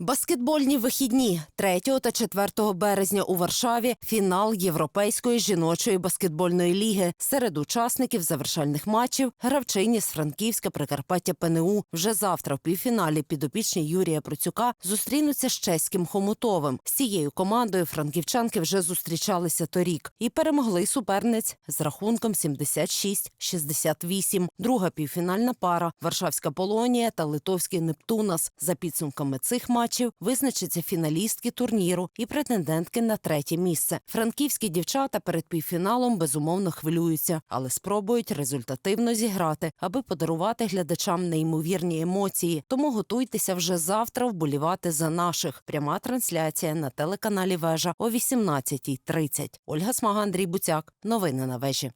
Баскетбольні вихідні 3 та 4 березня у Варшаві фінал Європейської жіночої баскетбольної ліги. Серед учасників завершальних матчів гравчині з Франківська Прикарпаття ПНУ. Вже завтра в півфіналі підопічні Юрія Процюка зустрінуться з чеським Хомутовим. З цією командою франківчанки вже зустрічалися торік і перемогли суперниць з рахунком 76-68. Друга півфінальна пара Варшавська Полонія та Литовський Нептунас. За підсумками цих матчів визначаться фіналістки турніру і претендентки на третє місце. Франківські дівчата перед півфіналом безумовно хвилюються, але спробують результативно зіграти, аби подарувати глядачам неймовірні емоції. Тому готуйтеся вже завтра вболівати за наших. Пряма трансляція на телеканалі Вежа о 18.30. Ольга Смага, Андрій Буцяк. Новини на вежі.